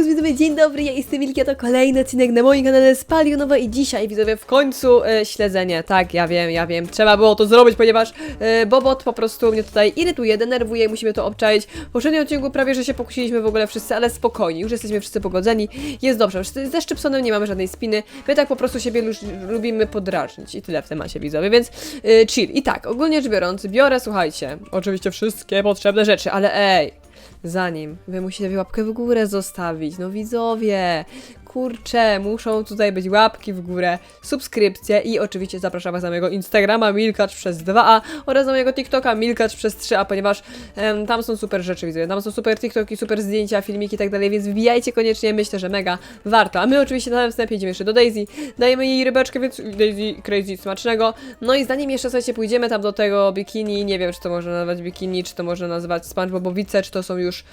Serwus widzowie, dzień dobry, ja jestem Wilkie, to kolejny odcinek na moim kanale z Palionowa i dzisiaj widzowie w końcu e, śledzenie, tak, ja wiem, ja wiem, trzeba było to zrobić, ponieważ e, Bobot po prostu mnie tutaj irytuje, denerwuje, musimy to obczaić. W poprzednim odcinku prawie, że się pokusiliśmy w ogóle wszyscy, ale spokojnie, już jesteśmy wszyscy pogodzeni, jest dobrze, ze Szczypsonem nie mamy żadnej spiny, my tak po prostu siebie już lubimy podrażnić. I tyle w temacie widzowie, więc e, chill. I tak, ogólnie rzecz biorąc, biorę, słuchajcie, oczywiście wszystkie potrzebne rzeczy, ale ej, Zanim wy musicie łapkę w górę zostawić, no widzowie, kurczę, muszą tutaj być łapki w górę, subskrypcje i oczywiście zapraszam was na mojego Instagrama Milkacz przez 2a oraz na mojego TikToka Milkacz przez 3a, ponieważ em, tam są super rzeczy, widzowie, tam są super TikToki, super zdjęcia, filmiki i tak dalej, więc wbijajcie koniecznie, myślę, że mega warto. A my oczywiście na wstępie idziemy jeszcze do Daisy, dajemy jej rybeczkę, więc Daisy crazy smacznego. No i zanim jeszcze słuchajcie, pójdziemy tam do tego bikini, nie wiem, czy to można nazwać bikini, czy to można nazwać SpongeBobowice, czy to są już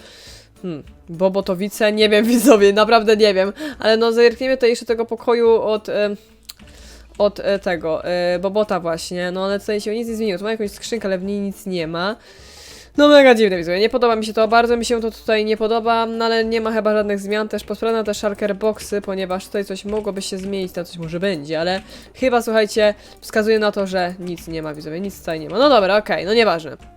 Hmm, Bobotowice, nie wiem widzowie, naprawdę nie wiem, ale no zerkniemy tutaj jeszcze tego pokoju od, em, od e, tego, e, Bobota właśnie, no ale tutaj się nic nie zmieniło, tu ma jakąś skrzynkę, ale w niej nic nie ma. No mega dziwne widzowie, nie podoba mi się to, bardzo mi się to tutaj nie podoba, no ale nie ma chyba żadnych zmian, też posprawdzam te shulker boxy, ponieważ tutaj coś mogłoby się zmienić, tam coś może będzie, ale chyba słuchajcie, wskazuje na to, że nic nie ma widzowie, nic tutaj nie ma, no dobra, okej, no nieważne.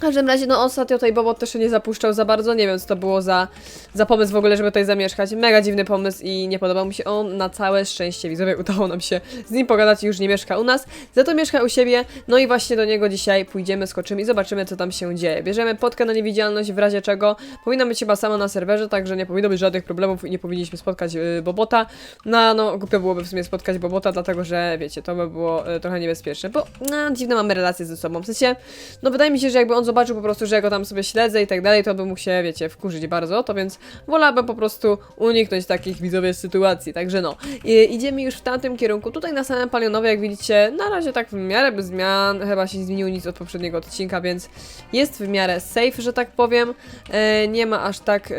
W każdym razie, no ostatnio tutaj Bobot też się nie zapuszczał za bardzo, nie wiem co to było za, za pomysł w ogóle, żeby tutaj zamieszkać. Mega dziwny pomysł i nie podobał mi się on, na całe szczęście widzowie udało nam się z nim pogadać i już nie mieszka u nas, za to mieszka u siebie, no i właśnie do niego dzisiaj pójdziemy, skoczymy i zobaczymy co tam się dzieje. Bierzemy potkę na niewidzialność w razie czego, powinna być chyba sama na serwerze, także nie powinno być żadnych problemów i nie powinniśmy spotkać y, Bobota. No, no głupio byłoby w sumie spotkać Bobota, dlatego że wiecie, to by było y, trochę niebezpieczne, bo no, dziwne mamy relacje ze sobą, w sensie, no wydaje mi się, że jakby on zobaczył po prostu, że ja go tam sobie śledzę i tak dalej, to by mógł się, wiecie, wkurzyć bardzo, to więc wolałabym po prostu uniknąć takich widzowie sytuacji, także no. I, idziemy już w tamtym kierunku, tutaj na samym Palionowie, jak widzicie, na razie tak w miarę bez zmian, chyba się nie zmieniło nic od poprzedniego odcinka, więc jest w miarę safe, że tak powiem, e, nie ma aż tak e,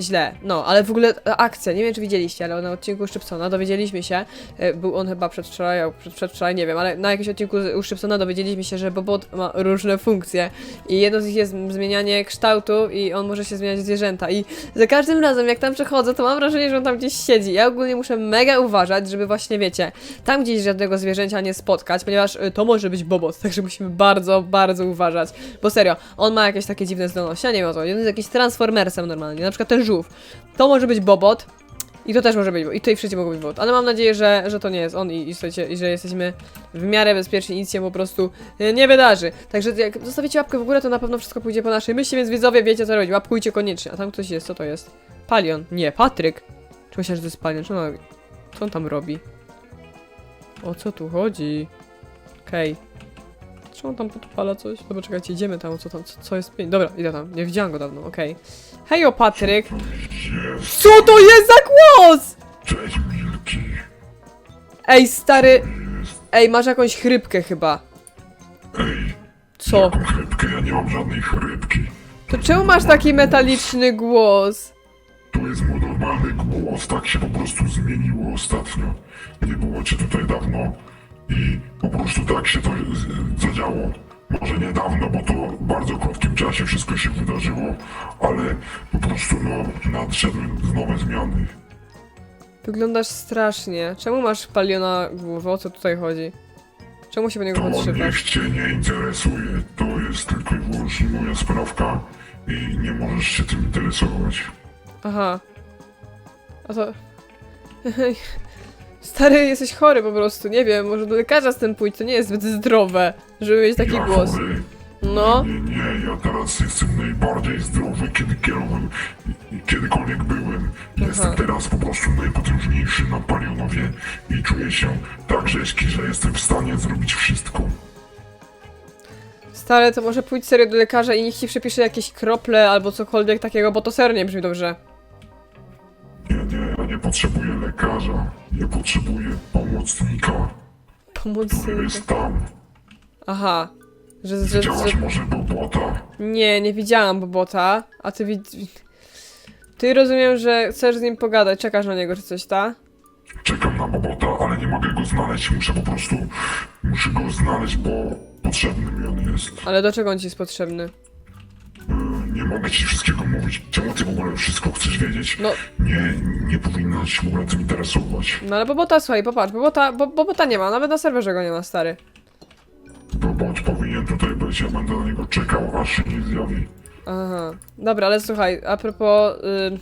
źle, no, ale w ogóle e, akcja, nie wiem czy widzieliście, ale na odcinku Szczypsona dowiedzieliśmy się, e, był on chyba przedwczoraj, przed, przedwczoraj, nie wiem, ale na jakimś odcinku u dowiedzieliśmy się, że Bobot ma różne funkcje i jedno z nich jest zmienianie kształtu i on może się zmieniać w zwierzęta. I za każdym razem jak tam przechodzę, to mam wrażenie, że on tam gdzieś siedzi. Ja ogólnie muszę mega uważać, żeby właśnie, wiecie, tam gdzieś żadnego zwierzęcia nie spotkać, ponieważ y, to może być bobot, także musimy bardzo, bardzo uważać, bo serio, on ma jakieś takie dziwne zdolności, ja nie wiem o co, on jest jakiś transformersem normalnie, na przykład ten żółw, to może być bobot, i to też może być, i tutaj wszędzie mogą być bot, ale mam nadzieję, że, że to nie jest on i, i, słuchajcie, i że jesteśmy w miarę bezpieczni, nic się po prostu e, nie wydarzy. Także jak zostawicie łapkę w górę, to na pewno wszystko pójdzie po naszej myśli, więc widzowie wiecie co robić, łapkujcie koniecznie. A tam ktoś jest, co to jest? Palion. Nie, Patryk. Czy myślę, że to jest Palion? Co on, co on tam robi? O co tu chodzi? Okej. Czy on tam podpala coś? Dobra, czekajcie, idziemy tam, co tam, co, co jest? Dobra, idę tam, nie widziałam go dawno, okej. Hejo, Patryk! Co to jest za głos? Cześć Milki. Ej, stary... Ej, masz jakąś chrypkę chyba. Ej, Co? jaką chrypkę? Ja nie mam żadnej chrypki. To czemu masz taki metaliczny głos? To jest mój normalny głos, tak się po prostu zmieniło ostatnio. Nie było cię tutaj dawno i po prostu tak się to z- zadziało. Może niedawno, bo to w bardzo krótkim czasie wszystko się wydarzyło, ale po prostu no nadszedły nowe zmiany. Wyglądasz strasznie. Czemu masz paliona głowę? O co tutaj chodzi? Czemu się po niego To podszywasz? niech cię nie interesuje. To jest tylko i wyłącznie moja sprawka i nie możesz się tym interesować. Aha. A to... Stary, jesteś chory po prostu, nie wiem, może do lekarza z tym pójść, to nie jest zbyt zdrowe, żeby mieć taki ja głos. chory. No, Nie, nie, ja teraz jestem najbardziej zdrowy, kiedy kierowałem kiedykolwiek byłem. Jestem Aha. teraz po prostu najpotężniejszy na Palionowie i czuję się tak rzeźki, że jestem w stanie zrobić wszystko. stary, to może pójdź serio do lekarza i niech ci przepisze jakieś krople albo cokolwiek takiego, bo to serio nie brzmi dobrze. Nie, nie, ja nie potrzebuję lekarza. Ja potrzebuję pomocnika, który jest tam. Aha. Że, że, Widziałaś że... może Bobota? Nie, nie widziałam Bobota, a ty wid... Ty rozumiem, że chcesz z nim pogadać, czekasz na niego czy coś, ta? Czekam na Bobota, ale nie mogę go znaleźć. Muszę po prostu... Muszę go znaleźć, bo potrzebny mi on jest. Ale do czego on ci jest potrzebny? Nie mogę ci wszystkiego mówić. Czemu ty w ogóle wszystko chcesz wiedzieć? No. Nie, nie powinnaś w ogóle tym interesować. No ale Bobota, słuchaj, popatrz, Bobota, bo, Bobota nie ma, nawet na serwerze go nie ma, stary. Bo bądź powinien tutaj być, ja będę na niego czekał, aż się nie zjawi. Aha. Dobra, ale słuchaj, a propos... Yy,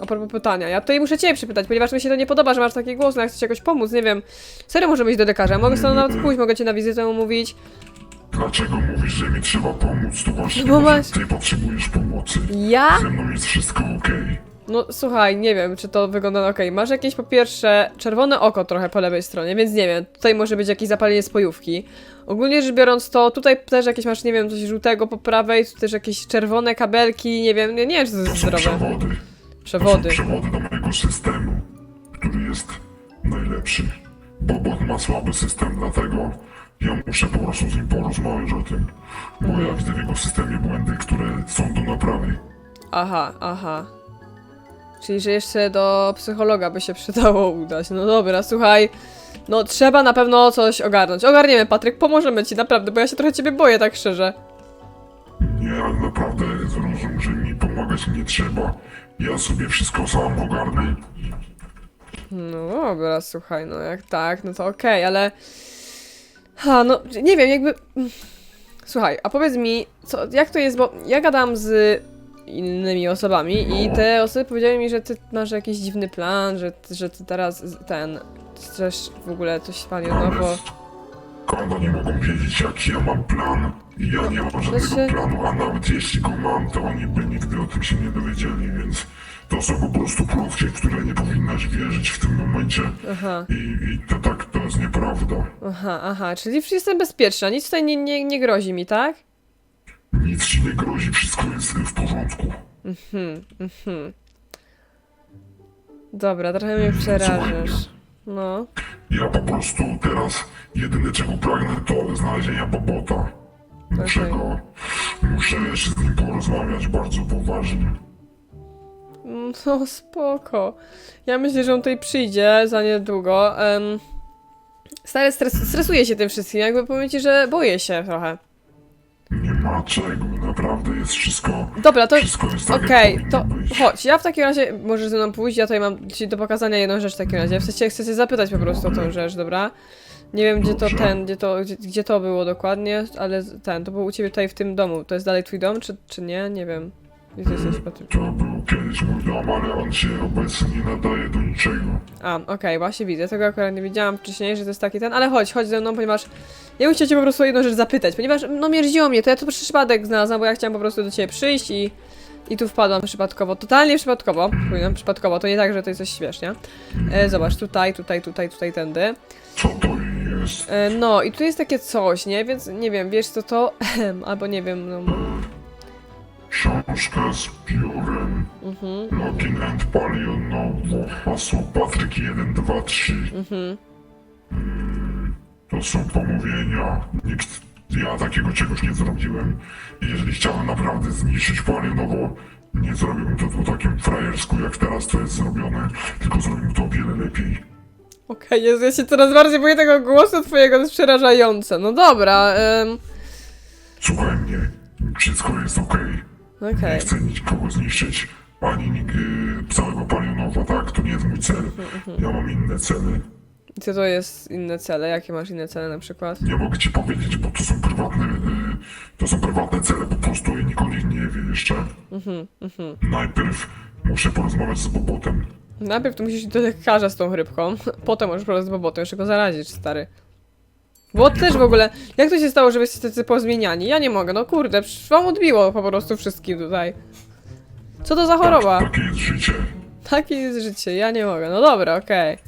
a propos pytania, ja tutaj muszę ciebie przypytać, ponieważ mi się to nie podoba, że masz taki głos, no jak chcesz jakoś pomóc, nie wiem. Serio może być do lekarza, mogę stąd nawet pójść, mogę cię na wizytę umówić. Dlaczego mówisz, że mi trzeba pomóc? To właśnie No może właśnie. ty potrzebujesz pomocy. Ja? Ze mną jest wszystko okej. No słuchaj, nie wiem, czy to wygląda okej. Masz jakieś po pierwsze czerwone oko trochę po lewej stronie, więc nie wiem, tutaj może być jakieś zapalenie spojówki. Ogólnie rzecz biorąc, to tutaj też jakieś masz, nie wiem, coś żółtego po prawej, tu też jakieś czerwone kabelki, nie wiem, nie, nie wiem, czy to To jest są zdrowe. przewody. Przewody. To są przewody do mojego systemu, który jest najlepszy. Bobot ma słaby system, dlatego ja muszę po prostu z nim porozmawiać o tym. Bo ja widzę w jego systemie błędy, które są do naprawy. Aha, aha. Czyli, że jeszcze do psychologa by się przydało udać. No dobra, słuchaj. No trzeba na pewno coś ogarnąć. Ogarniemy, Patryk, pomożemy ci, naprawdę, bo ja się trochę ciebie boję, tak szczerze. Nie, ale naprawdę zrozum, że mi pomagać nie trzeba. Ja sobie wszystko sam ogarnę. No dobra, słuchaj, no jak tak, no to okej, ale... Ha, no nie wiem, jakby... Słuchaj, a powiedz mi, co, jak to jest, bo ja gadam z innymi osobami i te osoby powiedziały mi, że ty masz jakiś dziwny plan, że, że ty teraz ten... chcesz w ogóle coś palionowo... Skąd oni mogą wiedzieć, jaki ja mam plan? I ja nie mam żadnego Znaczy- planu, a nawet jeśli go mam, to oni by nigdy o tym się nie dowiedzieli, więc to są po prostu w które nie powinnaś wierzyć w tym momencie. Aha. I, I to tak, to jest nieprawda. Aha, aha, czyli jestem bezpieczna, nic tutaj nie, nie, nie grozi mi, tak? Nic ci nie grozi, wszystko jest w porządku. Dobra, trochę mnie przerażasz. No. Ja po prostu teraz jedyne czego pragnę to znalezienia Bobota. Muszę Okej. go, muszę jeszcze z nim porozmawiać bardzo poważnie. No spoko. Ja myślę, że on tutaj przyjdzie za niedługo. Um, stary, stres, stresuje się tym wszystkim, jakby powiem ci, że boję się trochę. Nie ma czego, naprawdę jest wszystko, Dobra, to wszystko jest tak okej, jak to być. chodź, ja w takim razie możesz ze mną pójść, ja tutaj mam ci do pokazania jedną rzecz w takim razie. W sensie chcę cię zapytać po prostu o tą rzecz, dobra? Nie wiem gdzie to Dobrze. ten, gdzie to, gdzie, gdzie to było dokładnie, ale ten, to było u ciebie tutaj w tym domu. To jest dalej twój dom, czy, czy nie? Nie wiem. Jesteś, Patryk? To był kiedyś mój dom, ale on się obecnie nie nadaje do niczego. A, okej, właśnie widzę. Tego akurat nie wiedziałam wcześniej, że to jest taki ten, ale chodź, chodź ze mną, ponieważ ja bym cię po prostu o jedną rzecz zapytać, ponieważ no mierziło mnie, to ja to przez przypadek znalazłam, bo ja chciałam po prostu do ciebie przyjść i i tu wpadłam przypadkowo, totalnie przypadkowo, powiem przypadkowo, to nie tak, że to jest coś śmiesznie. E, zobacz, tutaj, tutaj, tutaj, tutaj, tędy. Co to jest? E, no i tu jest takie coś, nie? Więc nie wiem, wiesz co to? Albo nie wiem, no... Książka z piórem. Mhm. Login and palionowo. Hasło Patryk 1, 2, 3. Mhm. Mm, To są pomówienia. Nikt, ja takiego czegoś nie zrobiłem. I jeżeli chciałem naprawdę zniszczyć palionowo, nie zrobiłbym to po takim frajersku, jak teraz to jest zrobione, tylko zrobiłbym to o wiele lepiej. Okej, Jezu, ja się coraz bardziej boję tego głosu twojego, to jest przerażające. No dobra, em, Słuchaj mnie, wszystko jest okej. Okej. Nie chcę nikogo zniszczyć, ani nik- y, całego palionowa, tak? To nie jest mój cel. Ja mam inne cele. Co to jest inne cele? Jakie masz inne cele na przykład? Nie mogę ci powiedzieć, bo to są prywatne, y, to są prywatne cele po prostu i nikt o nich nie wie jeszcze. Najpierw muszę porozmawiać z Bobotem. Najpierw tu musisz iść do lekarza z tą chrypką, potem możesz porozmawiać z Bobotem, jeszcze go zarazić, stary. Bo też w ogóle, jak to się stało, że jesteście tacy pozmieniani? Ja nie mogę, no kurde, przecież wam odbiło po prostu wszystkim tutaj. Co to za choroba? Tak, takie jest życie. Takie jest życie, ja nie mogę. No dobra, okej.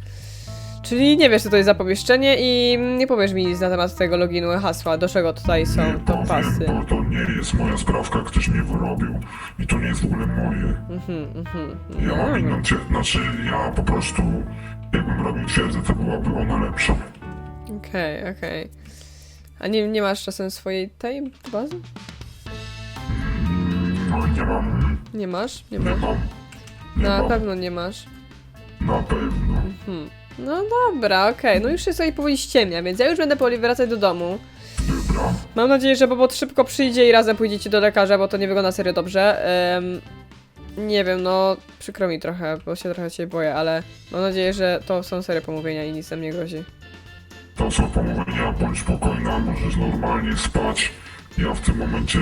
Czyli nie wiesz, co to jest za pomieszczenie i nie powiesz mi nic na temat tego loginu i hasła, do czego tutaj są to pasy. bo to nie jest moja sprawka, ktoś mnie wyrobił. I to nie jest w ogóle moje. Mhm, mhm. Ja mam inną twierdzę, znaczy ja po prostu, jakbym robił twierdzę, to byłaby ona lepsza. Okej, okej. A nie, nie masz czasem swojej tej bazy? No nie mam, Nie masz? Nie nie masz. mam. Nie Na mam, pewno nie masz. na pewno. Hmm. No dobra, okej. No już się sobie powoli ściemnia, więc ja już będę powoli wracać do domu. Dobra. Mam nadzieję, że Bobot szybko przyjdzie i razem pójdziecie do lekarza, bo to nie wygląda serio dobrze. Em, nie wiem, no przykro mi trochę, bo się trochę cię boję, ale mam nadzieję, że to są serio pomówienia i nic nam nie grozi. To są pomówienia, bądź spokojna, możesz normalnie spać. Ja w tym momencie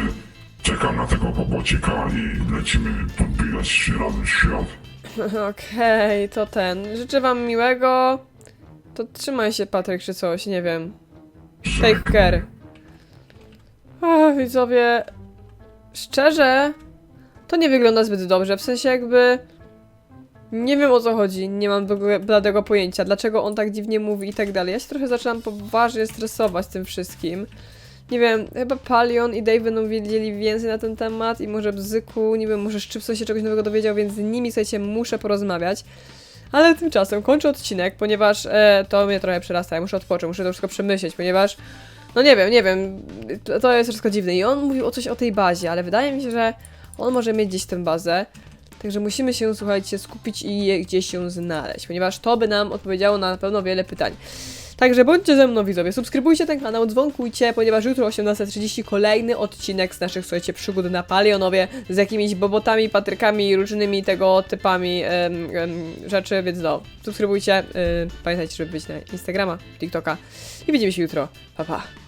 czekam na tego pobocika i lecimy podbijać się razem w świat. Okej, to ten. Życzę wam miłego. To trzymaj się, Patryk, czy coś, nie wiem. Take care. Ach, widzowie. Szczerze, to nie wygląda zbyt dobrze. W sensie jakby. Nie wiem o co chodzi, nie mam bladego pojęcia, dlaczego on tak dziwnie mówi i tak dalej. Ja się trochę zaczynam poważnie stresować tym wszystkim. Nie wiem, chyba Palion i Dave będą wiedzieli więcej na ten temat i może Bzyku, nie wiem, może Szczypso się czegoś nowego dowiedział, więc z nimi, słuchajcie, muszę porozmawiać. Ale tymczasem kończę odcinek, ponieważ e, to mnie trochę przerasta, ja muszę odpocząć, muszę to wszystko przemyśleć, ponieważ no nie wiem, nie wiem, to jest wszystko dziwne i on mówił o coś o tej bazie, ale wydaje mi się, że on może mieć gdzieś tę bazę, także musimy się, słuchajcie, skupić i gdzieś ją znaleźć, ponieważ to by nam odpowiedziało na pewno wiele pytań. Także bądźcie ze mną widzowie, subskrybujcie ten kanał, dzwonkujcie, ponieważ jutro o 18.30 kolejny odcinek z naszych, słuchajcie, przygód na Palionowie z jakimiś bobotami, patrykami i różnymi tego typami em, em, rzeczy, więc no, subskrybujcie, y, pamiętajcie, żeby być na Instagrama, TikToka i widzimy się jutro, pa pa!